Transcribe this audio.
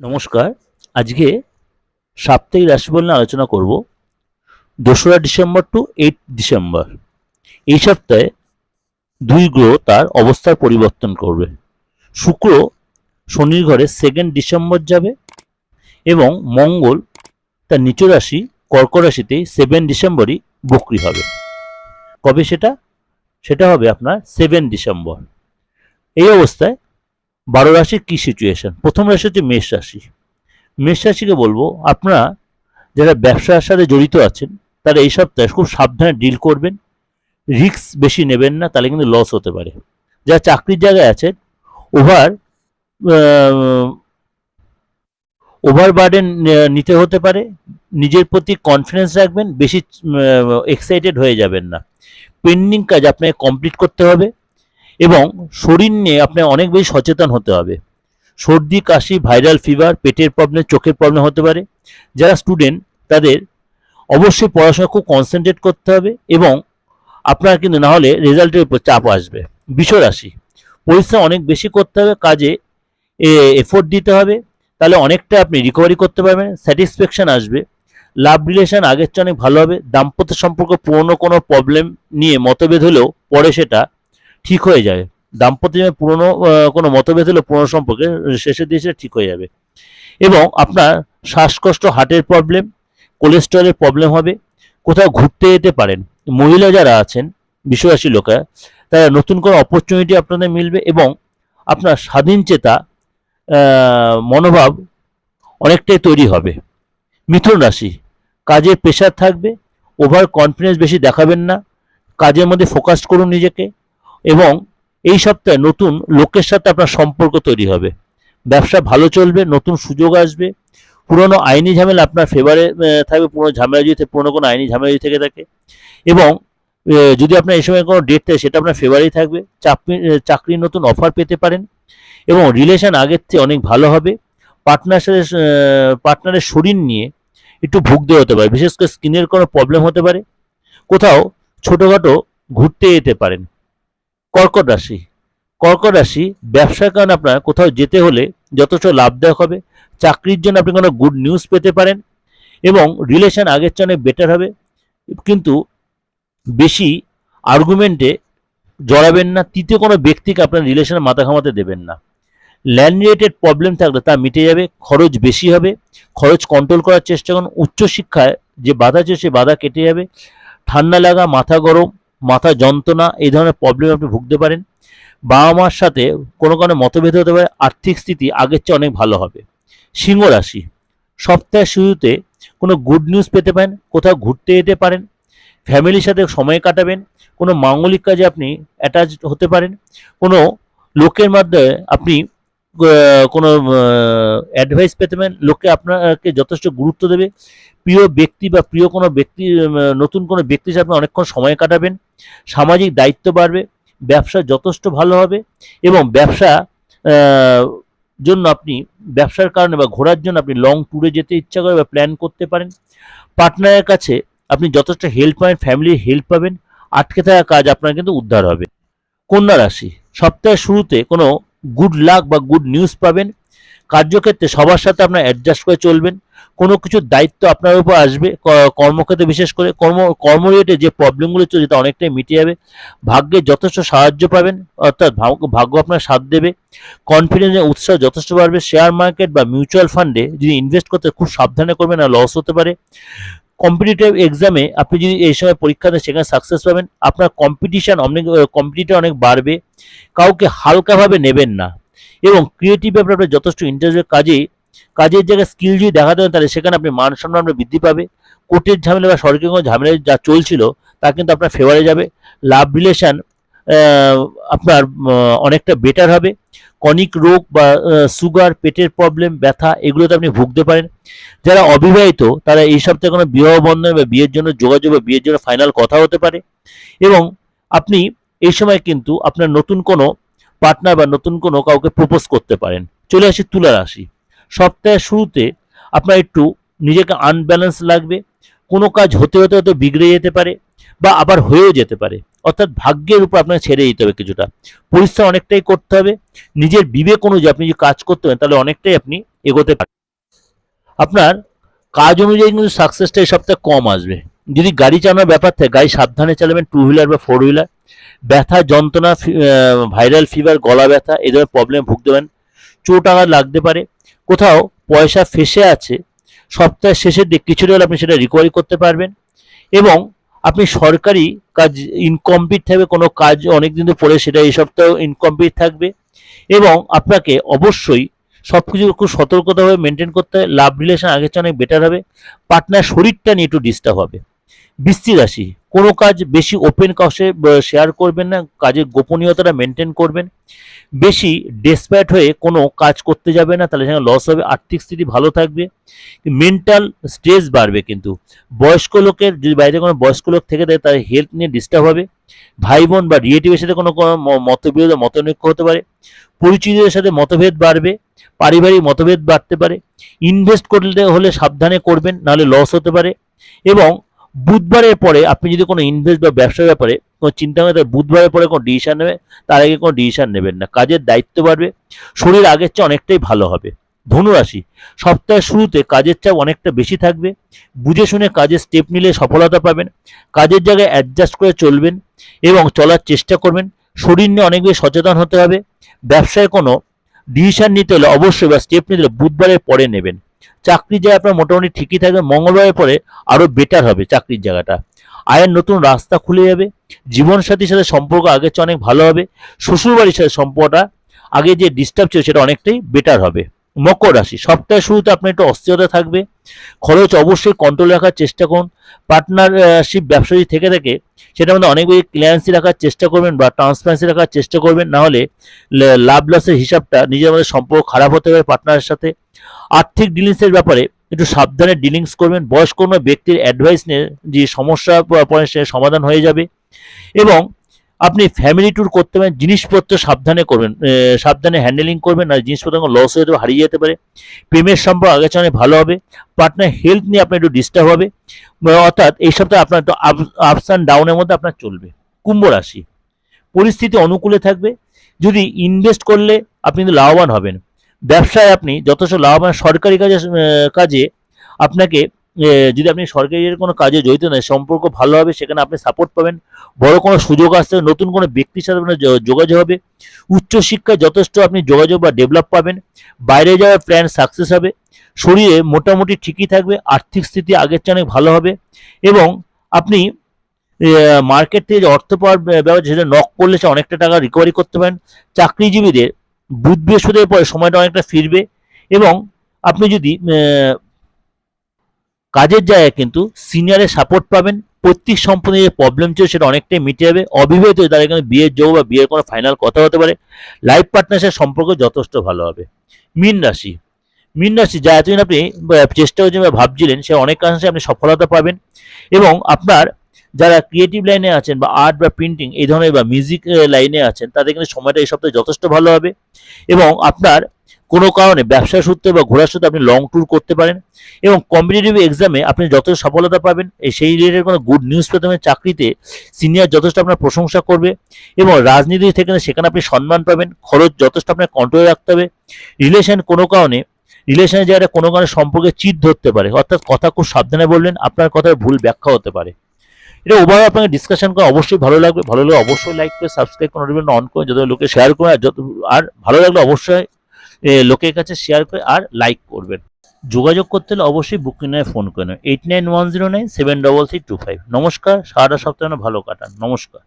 নমস্কার। আজকে সাপ্তাহিক রাশিফল নিয়ে আলোচনা করব। দোসরা ডিসেম্বর টু এইট ডিসেম্বর। এই সপ্তাহে দুই গ্রহ তার অবস্থার পরিবর্তন করবে। শুক্র শনির ঘরে সেকেন্ড ডিসেম্বর যাবে এবং মঙ্গল তার নিচ রাশি কর্ক রাশিতেই সেভেন ডিসেম্বরই বকরি হবে। কবে সেটা? সেটা হবে আপনার সেভেন ডিসেম্বর। এই অবস্থায় বারো রাশির কী সিচুয়েশন প্রথম রাশি হচ্ছে মেষ রাশি। মেষ রাশিকে বলব, আপনারা যারা ব্যবসার সাথে জড়িত আছেন, তারা এই সপ্তাহে খুব সাবধানে ডিল করবেন। রিস্ক বেশি নেবেন না, তাহলে কিন্তু লস হতে পারে। যারা চাকরির জায়গায় আছেন ওভার ওভার বার্ডেন নিতে হতে পারে। নিজের প্রতি কনফিডেন্স রাখবেন, বেশি এক্সাইটেড হয়ে যাবেন না। পেন্ডিং কাজ আপনাকে কমপ্লিট করতে হবে। এবং শরীর নিয়ে আপনার অনেক বেশি সচেতন হতে হবে। সর্দি, কাশি, ভাইরাল ফিভার পেটের প্রবলেম চোখের প্রবলেম হতে পারে। যারা স্টুডেন্ট তাদের অবশ্যই পড়াশোনা খুব কনসেন্ট্রেট করতে হবে এবং আপনার কিন্তু না হলে রেজাল্টের উপর চাপ আসবে। বিশ্বরাশি পরিশ্রম অনেক বেশি করতে হবে, কাজে এফোর্ট দিতে হবে। তাহলে অনেকটা আপনি রিকভারি করতে পারবেন স্যাটিসফ্যাকশন আসবে। লাভ রিলেশন আগের চেয়ে অনেক ভালো হবে। দাম্পত্য সম্পর্ক পুরনো কোনো প্রবলেম নিয়ে মতভেদ হলেও পরে সেটা ঠিক হয়ে যাবে দাম্পত্য পুরনো কোনো মতভেদ হলে পুরনো সম্পর্কে শেষের দিকে সেটা ঠিক হয়ে যাবে। এবং আপনার শ্বাসকষ্ট, হার্টের প্রবলেম কোলেস্ট্রলের প্রবলেম হবে। কোথাও ঘুরতে যেতে পারেন। মহিলা যারা আছেন, বিশ্ববাসী লোকেরা, তারা নতুন কোনো অপরচুনিটি আপনাদের মিলবে এবং আপনার স্বাধীন চেতা মনোভাব অনেকটাই তৈরি হবে। মিথুন রাশি, কাজের প্রেশার থাকবে ওভার কনফিডেন্স বেশি দেখাবেন না। কাজের মধ্যে ফোকাস করুন নিজেকে। এবং এই সপ্তাহে নতুন লোকের সাথে আপনার সম্পর্ক তৈরি হবে। ব্যবসা ভালো চলবে, নতুন সুযোগ আসবে। পুরনো আইনি ঝামেলা আপনার ফেভারে থাকবে। পুরনো ঝামেলা যদি পুরনো কোনো আইনি ঝামেলা যদি থেকে থাকে। এবং যদি আপনার এই সময় কোনো ডেট থাকে, সেটা আপনার ফেভারেই থাকবে। চাকরি চাকরির নতুন অফার পেতে পারেন। এবং রিলেশন আগের থেকে অনেক ভালো হবে। পার্টনার সাথে পার্টনারের শরীর নিয়ে একটু ভুগতে হতে পারে। বিশেষ করে স্কিনের কোনো প্রবলেম হতে পারে। কোথাও ছোটোখাটো ঘুরতে যেতে পারেন। কর্কট রাশি। কর্কট রাশি, ব্যবসার কারণে আপনার কোথাও যেতে হলে যথেষ্ট লাভদায়ক হবে। চাকরির জন্য আপনি কোনো গুড নিউজ পেতে পারেন এবং রিলেশন আগের চেয়ে বেটার হবে। কিন্তু বেশি আর্গুমেন্টে জড়াবেন না, তৃতীয় কোনো ব্যক্তিকে আপনার রিলেশনে মাথা ঘামাতে দেবেন না। ল্যান্ড রিলেটেড প্রবলেম থাকলে তা মিটে যাবে, খরচ বেশি হবে, খরচ কন্ট্রোল করার চেষ্টা করুন, উচ্চশিক্ষায় যে বাধা আছে সেই বাধা কেটে যাবে। ঠান্ডা লাগা, মাথা গরম মাথা যন্ত্রণা, এই ধরনের প্রবলেম আপনি ভুগতে পারেন। বাবা মার সাথে কোনো কারণে মতভেদ হতে পারে, আর্থিক স্থিতি আগের চেয়ে অনেক ভালো হবে। সিংহ রাশি, সপ্তাহের শুরুতে কোনো গুড নিউজ পেতে পারেন, কোথাও ঘুরতে যেতে পারেন ফ্যামিলির সাথে সময় কাটাবেন, কোনো মাঙ্গলিক কাজে আপনি অ্যাটাচ হতে পারেন, কোনো লোকের মাধ্যমে আপনি কোনো অ্যাডভাইস পেতে পারেন, লোকে আপনাকে যথেষ্ট গুরুত্ব দেবে। প্রিয় ব্যক্তি বা প্রিয় কোনো ব্যক্তি নতুন কোনো ব্যক্তির সাথে আপনি অনেকক্ষণ সময় কাটাবেন। সামাজিক দায়িত্ব বাড়বে, ব্যবসা যথেষ্ট ভালো হবে এবং ব্যবসা জন্য আপনি, ব্যবসার কারণে বা ঘোরার জন্য আপনি লং ট্যুরে যেতে ইচ্ছা করে বা প্ল্যান করতে পারেন। পার্টনারের কাছে আপনি যথেষ্ট হেল্প পাবেন ফ্যামিলির হেল্প পাবেন। আটকে থাকা কাজ আপনার কিন্তু উদ্ধার হবে। কন্যা রাশি, সপ্তাহের শুরুতে কোনো গুড লাক বা গুড নিউজ পাবেন। কার্যক্ষেত্রে সবার সাথে আপনার অ্যাডজাস্ট করে চলবেন। কোনো কিছুর দায়িত্ব আপনার উপর আসবে কর্মক্ষেত্রে বিশেষ করে কর্ম কর্ম রিলেটেড যে প্রবলেমগুলো চলছে তা অনেকটাই মিটে যাবে। ভাগ্যে যথেষ্ট সাহায্য পাবেন, অর্থাৎ ভাগ্য আপনার সাথ দেবে। কনফিডেন্সের উৎসাহ যথেষ্ট বাড়বে। শেয়ার মার্কেট বা মিউচুয়াল ফান্ডে যদি ইনভেস্ট করতে খুব সাবধানে করবেন না লস হতে পারে। কম্পিটিটিভ এক্সামে আপনি যদি এই সময় পরীক্ষা দেন, সেখানে সাকসেস পাবেন। আপনার কম্পিটিশান অনেক কম্পিটিটার অনেক বাড়বে। কাউকে হালকাভাবে নেবেন না। এবং ক্রিয়েটিভ ব্যাপারে আপনার যথেষ্ট ইন্টারেস্টের কাজে কাজের জায়গায় স্কিল যদি দেখা দেবেন তাহলে সেখানে আপনি মান সম্মান বৃদ্ধি পাবে। কোর্টের ঝামেলা বা সরকারি কোনো ঝামেলা যা চলছিল, তা কিন্তু আপনার ফেভারে যাবে। লাভ রিলেশন আপনার অনেকটা বেটার হবে। কনিক রোগ বা সুগার পেটের প্রবলেম ব্যথা, এগুলোতে আপনি ভুগতে পারেন। যারা অবিবাহিত, তারা এই সপ্তাহে কোনো বিবাহ বন্ধন বা বিয়ের জন্য যোগাযোগ বা বিয়ের জন্য ফাইনাল কথা হতে পারে। এবং আপনি এই সময় কিন্তু আপনার নতুন কোনো পার্টনার বা নতুন কোনো কাউকে প্রপোজ করতে পারেন। চলে আসি তুলা রাশি। সপ্তাহের শুরুতে আপনার একটু নিজেকে আনব্যালেন্স লাগবে। কোনো কাজ হতে হতে হতে বিগড়ে যেতে পারে বা আবার হয়েও যেতে পারে। অর্থাৎ ভাগ্যের উপর আপনাকে ছেড়ে দিতে হবে কিছুটা। পরিশ্রম অনেকটাই করতে হবে। নিজের বিবেক অনুযায়ী আপনি যদি কাজ করতে পারেন, তাহলে অনেকটাই আপনি এগোতে পারেন। আপনার কাজ অনুযায়ী কিন্তু সাকসেসটা এই সপ্তাহে কম আসবে। যদি গাড়ি চালানোর ব্যাপার থাকে, গাড়ি সাবধানে চালাবেন টু হুইলার বা ফোর হুইলার ব্যথা, যন্ত্রণা ভাইরাল ফিভার গলা ব্যথা, এই ধরনের প্রবলেম ভুগতে পারেন। চোট আঘাত লাগতে পারে। কোথাও পয়সা ফেসে আছে সপ্তাহের শেষের দিক কিছুটা হলে আপনি সেটা রিকভারি করতে পারবেন। এবং আপনি সরকারি কাজ ইনকমপ্লিট থাকবে, কোনো কাজ অনেক দিন পড়ে, সেটা এই সপ্তাহে ইনকমপ্লিট থাকবে। এবং আপনাকে অবশ্যই সব কিছু খুব সতর্কতাভাবে মেনটেন করতে হবে লাভ রিলেশন আগের চেয়ে অনেক বেটার হবে পার্টনার শরীরটা নিয়ে একটু ডিস্টার্ব হবে। বৃষ্টি রাশি, কোনো কাজ বেশি ওপেন কাউসে শেয়ার করবেন না, কাজের গোপনীয়তাটা মেনটেন করবেন। বেশি ডেসপারেট হয়ে কোনো কাজ করতে যাবে না, তাহলে সেখানে লস হবে, আর্থিক স্থিতি ভালো থাকবে মেন্টাল স্ট্রেস বাড়বে কিন্তু। বয়স্ক লোকের, যদি বাইরে কোনো বয়স্ক লোক থেকে থাকে তার হেলথ নিয়ে ডিস্টার্ব হবে। ভাই বোন বা রিলেটিভের সাথে কোনো মতবিরোধ মতনৈক্য হতে পারে। পরিচিতদের সাথে মতভেদ বাড়বে, পারিবারিক মতভেদ বাড়তে পারে। ইনভেস্ট করলে হলে সাবধানে করবেন, নাহলে লস হতে পারে। এবং বুধবারের পরে আপনি যদি কোনো ইনভেস্ট বা ব্যবসার ব্যাপারে কোনো চিন্তা করে তাহলে বুধবারের পরে কোনো ডিসিশান নেবে তার আগে কোনো ডিসিশান নেবেন না। কাজের দায়িত্ব বাড়বে, শরীর আগের চেয়ে অনেকটাই ভালো হবে। ধনুরাশি, সপ্তাহের শুরুতে কাজের চাপ অনেকটা বেশি থাকবে, বুঝে শুনে কাজের স্টেপ নিলে সফলতা পাবেন, কাজের জায়গায় অ্যাডজাস্ট করে চলবেন এবং চলার চেষ্টা করবেন, শরীর নিয়ে অনেক বেশি সচেতন হতে হবে, ব্যবসায় কোনো ডিসিশান নিতে হলে অবশ্যই বা স্টেপ নিতে হলে বুধবারের পরে নেবেন। চাকরির জায়গায় আপনার মোটামুটি ঠিকই থাকবে মঙ্গলবারের পরে আরও বেটার হবে চাকরির জায়গাটা। আয়ের নতুন রাস্তা খুলে যাবে, জীবনসাথীর সাথে সম্পর্ক আগের চেয়ে অনেক ভালো হবে, শ্বশুরবাড়ির সাথে সম্পর্কটা আগে যে ডিস্টার্ব ছিল সেটা অনেকটাই বেটার হবে। মকর রাশি, সপ্তাহের শুরুতে আপনার একটু অস্থিরতা থাকবে খরচ অবশ্যই কন্ট্রোল রাখার চেষ্টা করুন। পার্টনারশিপ ব্যবসা যদি থেকে থাকে সেটার মধ্যে অনেক ক্লিয়ারেন্সি রাখার চেষ্টা করবেন বা ট্রান্সপারেন্সি রাখার চেষ্টা করবেন। না হলে লাভ লসের হিসাবটা নিজের মধ্যে সম্পর্ক খারাপ হতে পারে পার্টনারের সাথে। আর্থিক ডিলিংসের ব্যাপারে একটু সাবধানে ডিলিংস করবেন। বয়স্ক কোনো ব্যক্তির অ্যাডভাইস নিয়ে যে সমস্যা প- পড়ে সে সমাধান হয়ে যাবে। এবং আপনি ফ্যামিলি ট্যুর করতে পারেন, জিনিসপত্র সাবধানে করবেন সাবধানে হ্যান্ডেলিং করবেন, আর জিনিসপত্র লস হয়ে যেতে হারিয়ে যেতে পারে। প্রেমের সম্পর্ক চেয়ে অনেক ভালো হবে। পার্টনার হেলথ নিয়ে আপনার একটু ডিস্টার্ব হবে। অর্থাৎ এই সপ্তাহে আপনার একটু আপস অ্যান্ড ডাউনের মধ্যে আপনার চলবে। কুম্ভ রাশি। পরিস্থিতি অনুকূলে থাকবে। যদি ইনভেস্ট করলে আপনি কিন্তু লাভবান হবেন। ব্যবসায় আপনি যথেষ্ট লাভবান। সরকারি কাজে কাজে আপনাকে যদি আপনি সরকারি কোনো কাজে জড়িত নয়, সম্পর্ক ভালো হবে, সেখানে আপনি সাপোর্ট পাবেন। বড় কোনো সুযোগ আসতে নতুন কোনো ব্যক্তির সাথে আপনার যোগাযোগ হবে। উচ্চশিক্ষায় যথেষ্ট আপনি যোগাযোগ বা ডেভেলপ পাবেন। বাইরে যাওয়ার প্ল্যান সাকসেস হবে। শরীরে মোটামুটি ঠিকই থাকবে, আর্থিক স্থিতি আগের চেয়ে অনেক ভালো হবে এবং আপনি মার্কেট থেকে যে অর্থ পাওয়ার ব্য- ব্যবস্থা সেটা নক করলে সে অনেকটা টাকা রিকভারি করতে পারেন। চাকরিজীবীদের বুধ বৃহস্পতির পরে সময়টা অনেকটা ফিরবে এবং আপনি যদি কাজের জায়গায় কিন্তু সিনিয়রের সাপোর্ট পাবেন পৈতৃক সম্পত্তি যে প্রবলেম ছিল সেটা অনেকটাই মিটে যাবে। অবিবাহিত তাদের এখানে বিয়ের যোগ বা বিয়ের কোনো ফাইনাল কথা হতে পারে। লাইফ পার্টনারের সম্পর্ক যথেষ্ট ভালো হবে। মীন রাশি। মীন রাশি যা এতদিন আপনি চেষ্টা করছেন বা ভাবছিলেন, সে অনেকাংশে আপনি সফলতা পাবেন এবং আপনার যারা ক্রিয়েটিভ লাইনে আছেন বা আর্ট বা প্রিন্টিং এই ধরনের বা মিউজিক লাইনে আছেন, তাদের কিন্তু সময়টা এই সপ্তাহে যথেষ্ট ভালো হবে এবং আপনার কোনো কারণে ব্যবসা সূত্রে বা ঘোরার সূত্রে আপনি লং ট্যুর করতে পারেন এবং কম্পিটিটিভ এক্সামে আপনি যথেষ্ট সফলতা পাবেন। এই সেই রিলেটেড কোনো গুড নিউজ পেতে চাকরিতে সিনিয়র যথেষ্ট আপনার প্রশংসা করবে এবং রাজনীতি থেকে সেখানে আপনি সম্মান পাবেন। খরচ যথেষ্ট আপনার কন্ট্রোলে রাখতে হবে। রিলেশন কোনো কারণে রিলেশনের জায়গাটা কোনো কারণে সম্পর্কে চিট ধরতে পারে। অর্থাৎ কথা খুব সাবধানে বললেন আপনার কথার ভুল ব্যাখ্যা হতে পারে। এটা ওভার আপনাকে ডিসকাশন করে অবশ্যই ভালো লাগবে। ভালো লাগলে অবশ্যই লাইক করে সাবস্ক্রাইব করে অন করে, যত লোকে শেয়ার করে আর যত আর ভালো লাগলে অবশ্যই লোকের কাছে শেয়ার করে আর লাইক করবেন। যোগাযোগ করতে হলে অবশ্যই বুকিং নয় ফোন করে নেবেন। Eight nine one zero nine seven double three two five নমস্কার, সারাটা সপ্তাহ ভালো কাটান। নমস্কার।